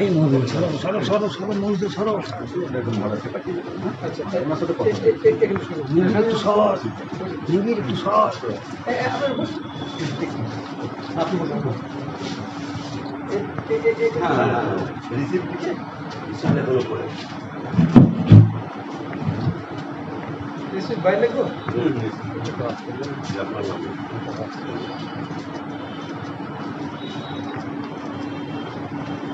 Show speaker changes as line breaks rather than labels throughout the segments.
এই মজুর সরো সরো সরো সরো মজুর সরো। একটু সর। নিবিড় একটু সর।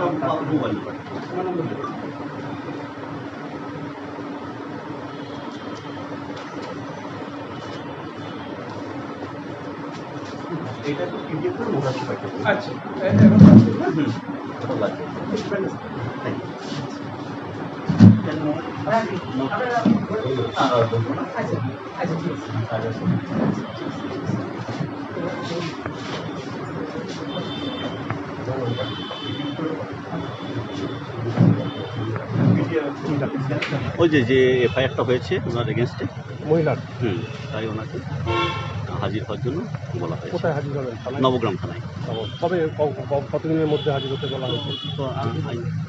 আপনার মোবাইল এটা তো মোটামুটি পাঠিয়ে দেবো
আচ্ছা
ওটা লাগবে থ্যাংক ওই যে যে এফআইআরটা হয়েছে ওনার এগেনস্টে
মহিলার।
হুম তাই ওনাকে হাজির হওয়ার জন্য বলা হয়েছে।
কোথায় হাজির হবেন?
নবগ্রাম থানায়।
কবে কতদিনের মধ্যে হাজির হতে বলা হয়েছে?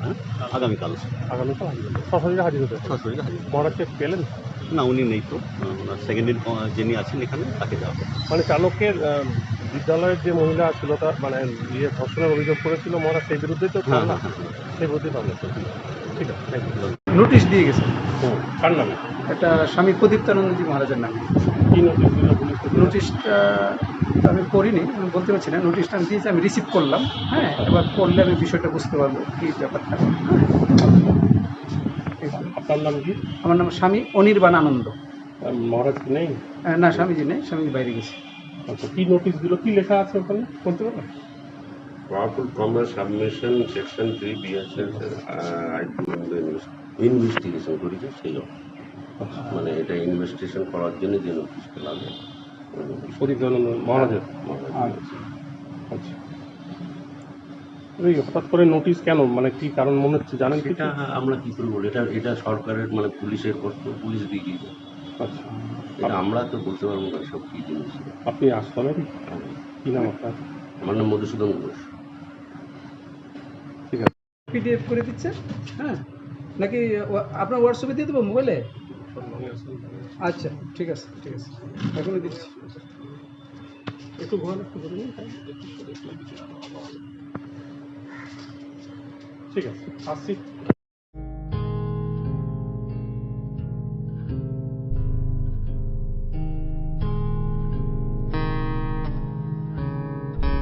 হ্যাঁ? আগামীকাল।
আগামীকাল হাজির হবে। সরাসরি হাজির হতে।
সরাসরি হাজির
মহারাজকে পেলেন?
না উনি নেই তো। ওনার সেকেন্ড ইন যিনি আছেন এখানে তাকে দেওয়া হবে।
মানে চালকের বিদ্যালয়ের যে মহিলা ছিল তার মানে ইয়ে ধর্ষণের অভিযোগ করেছিল মহারাজ সেই বিরুদ্ধেই তো না
হ্যাঁ হ্যাঁ
সেই বিরুদ্ধেই পাবে। ঠিক আছে থ্যাংক ইউ
নোটিশ দিয়ে গেছে।
কার নামে?
এটা স্বামী প্রদীপ্তানন্দজি মহারাজের নামে।
কী নোটিশ দিল
নোটিশটা আমি করিনি আমি বলতে পারছি না। নোটিশটা আমি দিয়েছি আমি রিসিভ করলাম। হ্যাঁ এবার করলে আমি বিষয়টা বুঝতে পারব কী ব্যাপারটা।
আপনার নাম কি?
আমার নাম স্বামী অনির্বাণ আনন্দ
মহারাজ নেই?
না স্বামীজি নেই স্বামীজি বাইরে গেছে।
আচ্ছা কী নোটিশ দিল কী লেখা আছে ওখানে? বলতে পারবেন?
Submission section three BSS uh, I investigation করেছে সেই জন্য। মানে এটা ইনভেস্টিগেশন করার জন্য যে নোটিশটা লাগে ওই notice টা।
প্রদীপ মহারাজের। আচ্ছা। এই হঠাৎ করে নোটিশ কেন? মানে কি কারণ মনে হচ্ছে? জানেন
এটা আমরা কি করে বলি এটা এটা সরকারের মানে পুলিশের কর্তব্য পুলিশ দিয়ে
আচ্ছা।
এটা আমরা তো বলতে পারব না সব কি জিনিস।
আপনি আসলেন? কি নাম আপনার?
আমার নাম মধুসূদন ঘোষ।
ঠিক আছে।
পিডিএফ করে দিচ্ছে হ্যাঁ। নাকি আপনার হোয়াটসঅ্যাপে দিয়ে দেবো মোবাইলে? আচ্ছা ঠিক আছে ঠিক আছে। এখনই দিচ্ছি।
একটু ঘোরান একটু ঘুরে নিন ঠিক আছে আসছি।